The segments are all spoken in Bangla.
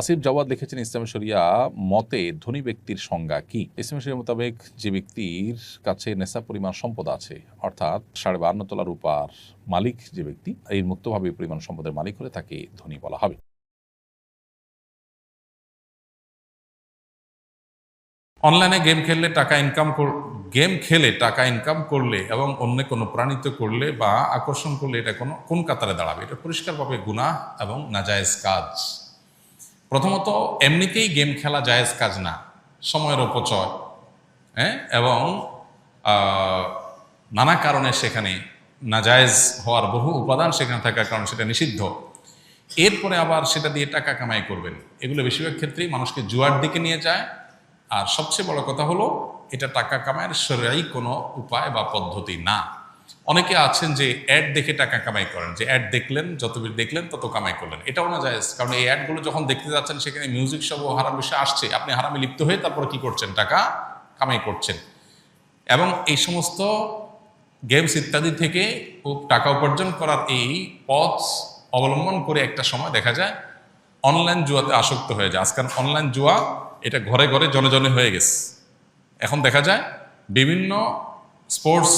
আসিফ জাওয়াদ লিখেছেন, ইসলাম শরিয়া মতে ধনী ব্যক্তির সংজ্ঞা কি? ইসলাম মোতাবেক যে ব্যক্তির কাছে নেশা পরিমাণ সম্পদ আছে, অর্থাৎ সাড়ে বান্ন তলা রূপার মালিক যে ব্যক্তি এই মুক্তভাবে পরিমাণ সম্পদের মালিক হলে তাকে ধনী বলা হবে। অনলাইনে গেম খেললে টাকা ইনকাম গেম খেলে টাকা ইনকাম করলে এবং অন্য কোনো প্রাণিত করলে বা আকর্ষণ করলে এটা কোনো, কোন কাতারে দাঁড়াবে? এটা পরিষ্কারভাবে গুনাহ এবং নাজায়েজ কাজ। প্রথমত এমনিতেই গেম খেলা জায়েজ কাজ না, সময়ের অপচয় হ্যাঁ? এবং নানা কারণে সেখানে নাজায়েজ হওয়ার বহু উপাদান সেখানে থাকার কারণে সেটা নিষিদ্ধ। এরপরে আবার সেটা দিয়ে টাকা কামাই করবেন। এগুলো বেশিরভাগ ক্ষেত্রেই মানুষকে জুয়ার দিকে নিয়ে যায়। আর সবচেয়ে বড় কথা হলো, এটা টাকা কামাইয়ের সরাই কোনো উপায় বা পদ্ধতি না। অনেকে আছেন যে অ্যাড দেখে টাকা কামাই করেন, যে অ্যাড দেখলেন, যত বেশি দেখলেন, তত কামাই করলেন। এটাও না যায়, কারণ এই অ্যাডগুলো যখন দেখতে যাচ্ছেন, সেখানে মিউজিক সব হারাম বিষয় আসছে। আপনি হারামে লিপ্ত হয়ে তারপরে কি করছেন? টাকা কামাই করছেন। এবং এই সমস্ত গেমস ইত্যাদি থেকে টাকা উপার্জন করার এই পথ অবলম্বন করে একটা সময় দেখা যায় অনলাইন জুয়াতে আসক্ত হয়ে যায়। আজকাল অনলাইন জুয়া এটা ঘরে ঘরে জনে জনে হয়ে গেছে। এখন দেখা যায়, বিভিন্ন স্পোর্টস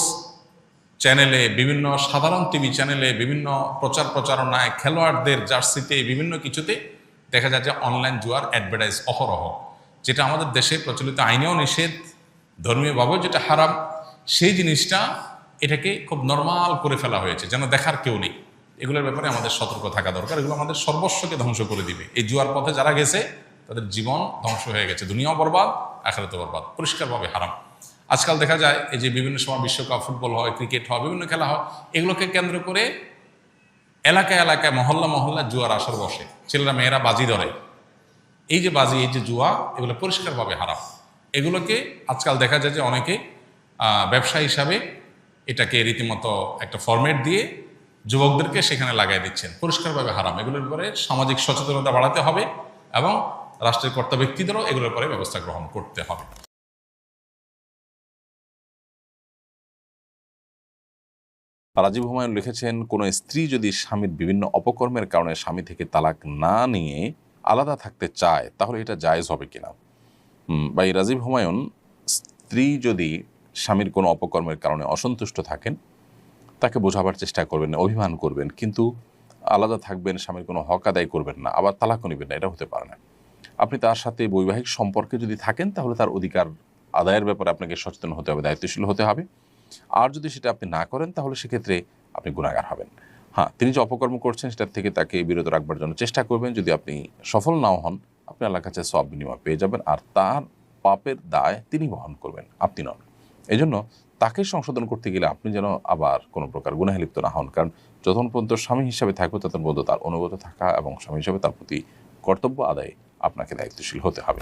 চ্যানেলে বিভিন্ন সাধারণ টিভি চ্যানেলে বিভিন্ন প্রচার প্রচারণায় খেলোয়াড়দের জার্সিতে বিভিন্ন কিছুতে দেখা যায় যে অনলাইন জুয়ার অ্যাডভার্টাইজ অহরহ, যেটা আমাদের দেশে প্রচলিত আইনেও নিষেধ ধর্মীয়ভাবেও যেটা হারাম, সেই জিনিসটা এটাকে খুব নর্মাল করে ফেলা হয়েছে, যেন দেখার কেউ নেই। এগুলোর ব্যাপারে আমাদের সতর্ক থাকা দরকার, এগুলো আমাদের সর্বস্বকে ধ্বংস করে দিবে। এই জুয়ার পথে যারা গেছে, তাদের জীবন ধ্বংস হয়ে গেছে, দুনিয়াও বরবাদ আখেরাতে বরবাদ, পরিষ্কারভাবে হারাম। আজকাল দেখা যায় এই যে বিভিন্ন সময় বিশ্বকাপ, ফুটবল হয়, ক্রিকেট হয়, বিভিন্ন খেলা হয়, এগুলোকে কেন্দ্র করে এলাকায় এলাকায়, মহল্লা মহল্লা জুয়ার আসর বসে। ছেলেরা, মেয়েরা বাজি ধরে। এই যে বাজি, এই যে জুয়া, এগুলো পরিষ্কারভাবে হারাম এগুলোকে আজকাল দেখা যায় যে অনেকে ব্যবসা হিসাবে এটাকে রীতিমতো একটা ফরম্যাট দিয়ে যুবকদেরকে সেখানে লাগাই দিচ্ছেন। পরিষ্কারভাবে হারাম। এগুলোর ব্যাপারে সামাজিক সচেতনতা বাড়াতে হবে এবং রাষ্ট্রের কর্তা ব্যক্তিদেরও এগুলোর ব্যাপারে ব্যবস্থা গ্রহণ করতে হবে। রাজীব হুমায়ুন লিখেছেন, কোনো স্ত্রী যদি স্বামীর বিভিন্ন অপকর্মের কারণে স্বামী থেকে তালাক না নিয়ে আলাদা থাকতে চায়, তাহলে এটা জায়েজ হবে কিনা? বা এই রাজীব হুমায়ুন, স্ত্রী যদি স্বামীর কোনো অপকর্মের কারণে অসন্তুষ্ট থাকেন, তাকে বোঝাবার চেষ্টা করবেন, অভিমান করবেন, কিন্তু আলাদা থাকবেন, স্বামীর কোনো হক আদায় করবেন না, আবার তালাকও নেবেন না, এটা হতে পারে না। আপনি তার সাথে বৈবাহিক সম্পর্কে যদি থাকেন, তাহলে তার অধিকার আদায়ের ব্যাপারে আপনাকে সচেতন হতে হবে, দায়িত্বশীল হতে হবে। আর যদি সেটা আপনি না করেন, তাহলে সেক্ষেত্রে আপনি গুণাগার হবেন। হ্যাঁ তিনি যে অপকর্ম করছেন, সেটার থেকে তাকে বিরত রাখবার জন্য চেষ্টা করবেন। যদি আপনি সফল নাও হন, আপনি আল্লাহর কাছে সব বিনিময় পেয়ে যাবেন আর তার পাপের দায় তিনি বহন করবেন, আপনি নন। এই জন্য তাকে সংশোধন করতে গেলে আপনি যেন আবার কোনো প্রকার গুণাহে লিপ্ত না হন। কারণ যতক্ষণ পর্যন্ত স্বামী হিসাবে থাকবে, ততক্ষণ পর্যন্ত তার অনুগত থাকা এবং স্বামী হিসাবে তার প্রতি কর্তব্য আদায়ে আপনাকে দায়িত্বশীল হতে হবে।